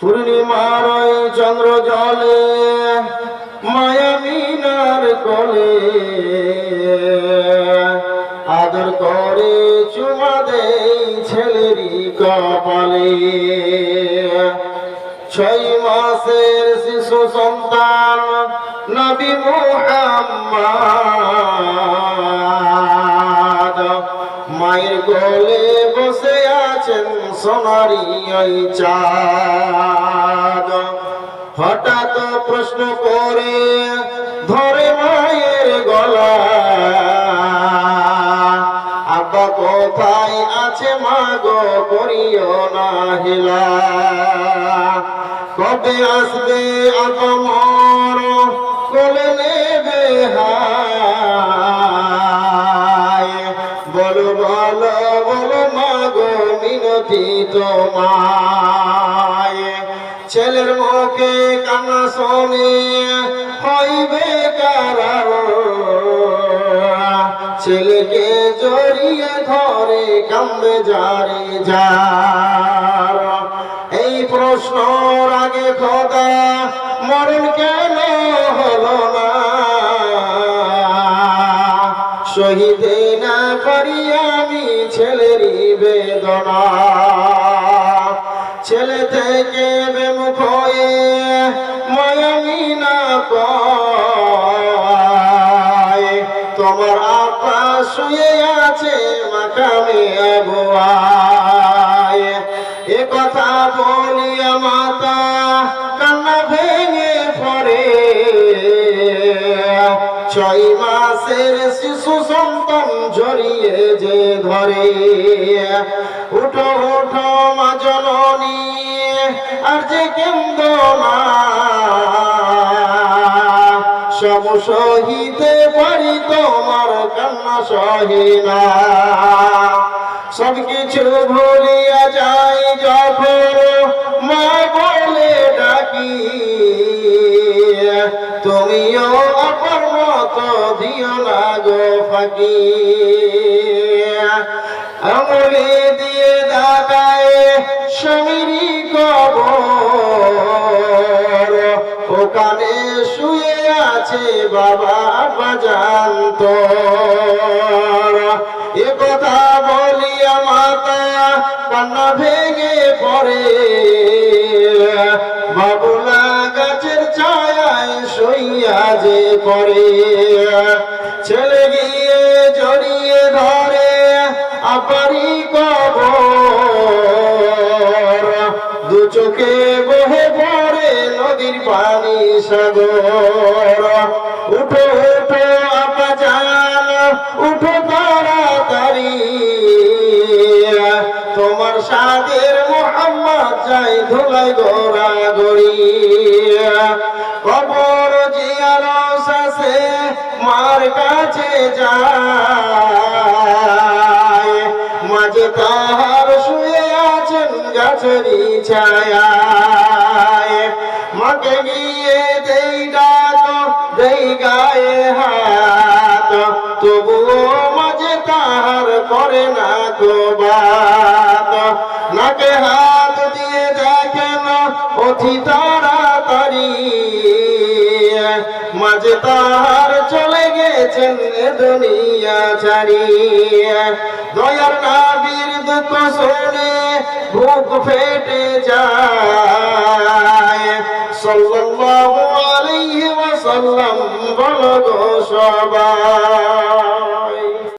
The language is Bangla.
পূর্ণিমার চন্দ্র জলে মায়ামিনার কলে। আদর করে চুমা দেই ছেলেরই কপালে। ছয় মাসের শিশু সন্তান নবী মুহাম্মদ। মায়ের কোলে বসে আছেন সোনারি ওই চাঁদ। হঠাৎ প্রশ্ন করে, ধরে মায়ের গলা। আব্বা কোথায় আছে মা গো? করিও না হেলা। কবে আসবে আগমর কোলে নেবে হায় বলো বলো মা মিনতি তোমায়। ছেলের মুখে কান্না শোনে হইবে কারার। ছেলেকে জড়িয়ে ধরে কান্দে জারি যার। এই প্রশ্নর আগে খোদা, মরণ কেন হলো না? শহীদে বেদনা ছেলে থেকে বেমুখ হয়ে মায়ামিনা তোমার আপা শুয়ে আছে মাকামে আবুয়ায় এ কথা বলিয়া ছয় মাসের শিশু সন্তান জড়িয়ে যে ধরে। উঠো উঠো মা জননী, আর যে কেন্দ্র সব সহিতে পারি তোমার কান্না সহিনা সব কিছু ভুলিয়া যাই যখন মা বলে ডাকি। তুমিও মতো দিও না গো ফাঁকি আঙুলি দিয়ে দাদায় স্বামীরই কবর। ওখানে শুয়ে আছে বাবা বাজান যে ছেলে গিয়ে জড়িয়ে ধরে আপারি কবর। দু চোখে বহে পড়ে নদীর পানি সাগর। উঠো উঠো আপা জান, উঠো তাড়াতাড়ি। তোমার সাদের মোহাম্মদ যাই ধুলাই গোড়া গড়ি কবর কাছে যায়। মাঝে তাহার শুয়ে আছেন গাছেরই ছায়ায়। মাকে গিয়ে দেই ডাক, দেই গায়ে হাত। তবুও মাঝে তাহার করে না কোবাত নাকে হাত দিয়ে দেখেন অতি তাড়াতাড়ি মাঝে তাহার চলে গেছেন দুনিয়া ছাড়িয়ে। দয়ার নাবির দুঃখ শুনে বুক ফেটে যায়। সাল্লাল্লাহু আলাইহি ওয়াসাল্লাম বলো সবাই